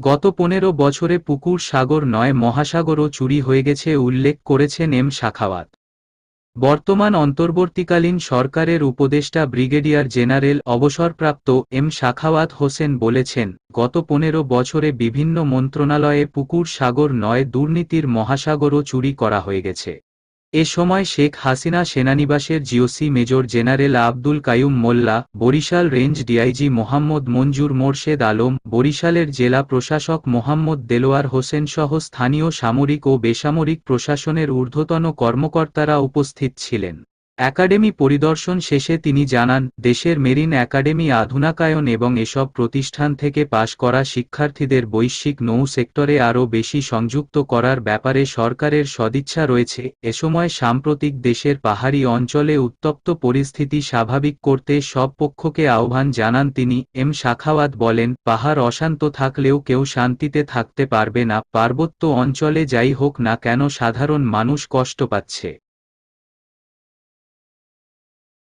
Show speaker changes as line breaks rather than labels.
গত পনেরো বছরে পুকুর সাগর নয়, মহাসাগরও চুরি হয়ে গেছে, উল্লেখ করেছেন এম. শাখাওয়াত। বর্তমান অন্তর্বর্তীকালীন সরকারের উপদেষ্টা ব্রিগেডিয়ার জেনারেল অবসরপ্রাপ্ত এম. শাখাওয়াত হোসেন বলেছেন, গত পনেরো বছরে বিভিন্ন মন্ত্রণালয়ে পুকুর সাগর নয়, দুর্নীতির মহাসাগরও চুরি করা হয়ে গেছে। এ সময় Sheikh Hasina সেনানিবাসের GOC major general Abdul Kayum Molla, Barishal range DIG Mohammad Manjur Morshed Alam, বরিশালের জেলা প্রশাসক মোহাম্মদ দেলোয়ার হোসেন সহ স্থানীয় সামরিক ও বেসামরিক প্রশাসনের ঊর্ধ্বতন কর্মকর্তারা উপস্থিত ছিলেন। একাডেমি পরিদর্শন শেষে তিনি জানান, দেশের মেরিন একাডেমি আধুনাকায়ন এবং এসব প্রতিষ্ঠান থেকে পাশ করা শিক্ষার্থীদের বৈশ্বিক নৌ সেক্টরে আরও বেশি সংযুক্ত করার ব্যাপারে সরকারের সদিচ্ছা রয়েছে। এ সময় সাম্প্রতিক দেশের পাহাড়ি অঞ্চলে উত্তপ্ত পরিস্থিতি স্বাভাবিক করতে সব পক্ষকে আহ্বান জানান তিনি। এম. শাখাওয়াত বলেন, পাহাড় অশান্ত থাকলেও কেউ শান্তিতে থাকতে পারবে না। পার্বত্য অঞ্চলে যাই হোক না কেন সাধারণ মানুষ কষ্ট পাচ্ছে।